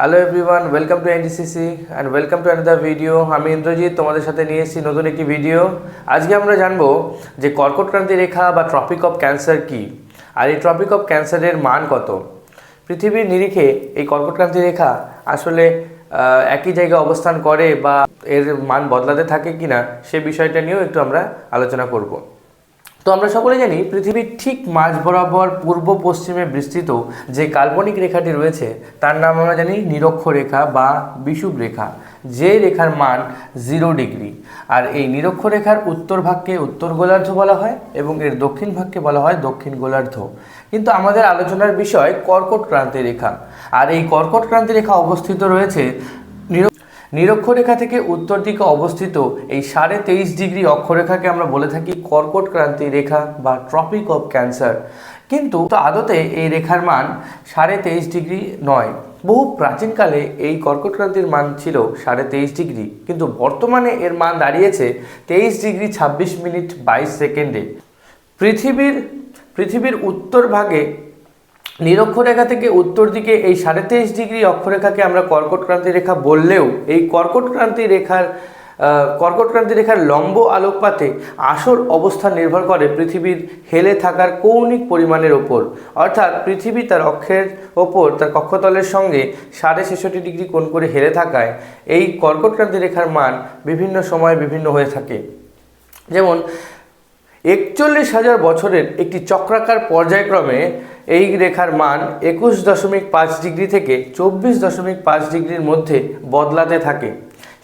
Hello everyone welcome to NDCC and welcome to another video আমি ইন্দ্রজিৎ, তোমাদের সাথে নিয়ে এসেছি নতুন একটি ভিডিও আজকে আমরা জানব যে কর্কটক্রান্তি রেখা বা ট্রপিক অফ ক্যান্সার কি? আর এই ট্রপিক অফ ক্যান্সারের মান কত? পৃথিবীর নিরিখে এই কর্কটক্রান্তি রেখা আসলে একই জায়গায় অবস্থান করে বা এর মান বদলাতে থাকে কিনা সে বিষয়টা নিয়েও একটু আমরা আলোচনা করব। তো আমরা সকলে জানি পৃথিবীর ঠিক মাঝ বরাবর পূর্ব পশ্চিমে বিস্তৃত যে কাল্পনিক রেখাটি রয়েছে, তার নাম আমরা জানি নিরক্ষরেখা বা বিষুব রেখা, যে রেখার মান জিরো ডিগ্রি। আর এই নিরক্ষরেখার উত্তর ভাগকে উত্তর গোলার্ধ বলা হয় এবং এর দক্ষিণ ভাগকে বলা হয় দক্ষিণ গোলার্ধ। কিন্তু আমাদের আলোচনার বিষয় কর্কট ক্রান্তি রেখা। আর এই কর্কট ক্রান্তি রেখা অবস্থিত রয়েছে নিরক্ষরেখা থেকে উত্তর দিকে অবস্থিত এই সাড়ে তেইশ ডিগ্রি অক্ষরেখাকে আমরা বলে থাকি কর্কট ক্রান্তি রেখা বা ট্রপিক অফ ক্যান্সার কিন্তু আদতে এই রেখার মান সাড়ে তেইশ ডিগ্রি নয়। বহু প্রাচীনকালে এই কর্কট ক্রান্তির মান ছিল সাড়ে তেইশ ডিগ্রি। কিন্তু বর্তমানে এর মান দাঁড়িয়েছে তেইশ ডিগ্রি ছাব্বিশ মিনিট বাইশ সেকেন্ডে। পৃথিবীর পৃথিবীর উত্তর ভাগে নিরক্ষরেখা থেকে উত্তর দিকে এই সাড়ে তেইশ ডিগ্রি অক্ষরেখাকে আমরা কর্কট ক্রান্তি রেখা বললেও এই কর্কট ক্রান্তি রেখার কর্কট ক্রান্তি রেখার লম্ব আলোকপাতে আসল অবস্থান নির্ভর করে পৃথিবীর হেলে থাকার কৌণিক পরিমাণের ওপর। অর্থাৎ পৃথিবী তার অক্ষের ওপর, তার কক্ষতলের সঙ্গে সাড়ে ছেষট্টি ডিগ্রি কোণ করে হেলে থাকায় এই কর্কট ক্রান্তি রেখার মান বিভিন্ন সময়ে বিভিন্ন হয়ে থাকে। যেমন, একচল্লিশ হাজার বছরের একটি চক্রাকার পর্যায়ক্রমে এই রেখার মান একুশ দশমিক পাঁচ ডিগ্রি থেকে চব্বিশ দশমিক পাঁচ ডিগ্রির মধ্যে বদলাতে থাকে।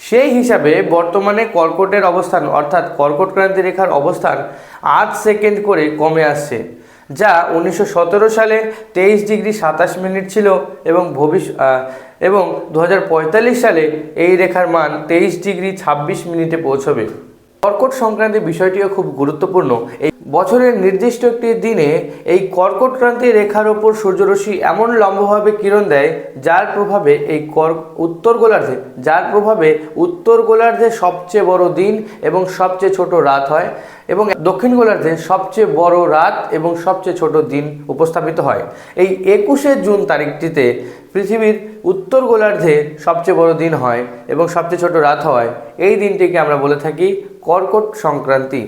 সেই হিসাবে বর্তমানে কর্কটের অবস্থান, অর্থাৎ কর্কট ক্রান্তি রেখার অবস্থান আট সেকেন্ড করে কমে আসছে, যা উনিশশো সতেরো সালে তেইশ ডিগ্রি সাতাশ মিনিট ছিল এবং ভবিষ্য এবং দু হাজার পঁয়তাল্লিশ সালে এই রেখার মান তেইশ ডিগ্রি ছাব্বিশ মিনিটে পৌঁছবে। কর্কট সংক্রান্তি বিষয়টিও খুব গুরুত্বপূর্ণ। এই বছরের নির্দিষ্ট একটি দিনে এই কর্কট ক্রান্তি রেখার ওপর সূর্যরশ্মি এমন লম্বভাবে কিরণ দেয়, যার প্রভাবে এই কর উত্তর গোলার্ধে, যার প্রভাবে উত্তর গোলার্ধে সবচেয়ে বড় দিন এবং সবচেয়ে ছোট রাত হয় এবং দক্ষিণ গোলার্ধে সবচেয়ে বড় রাত এবং সবচেয়ে ছোট দিন উপস্থাপিত হয়। এই একুশে জুন তারিখটিতে পৃথিবীর উত্তর গোলার্ধে সবচেয়ে বড় দিন হয় এবং সবচেয়ে ছোট রাত হয়। এই দিনটিকে আমরা বলে থাকি কর্কট সংক্রান্তি।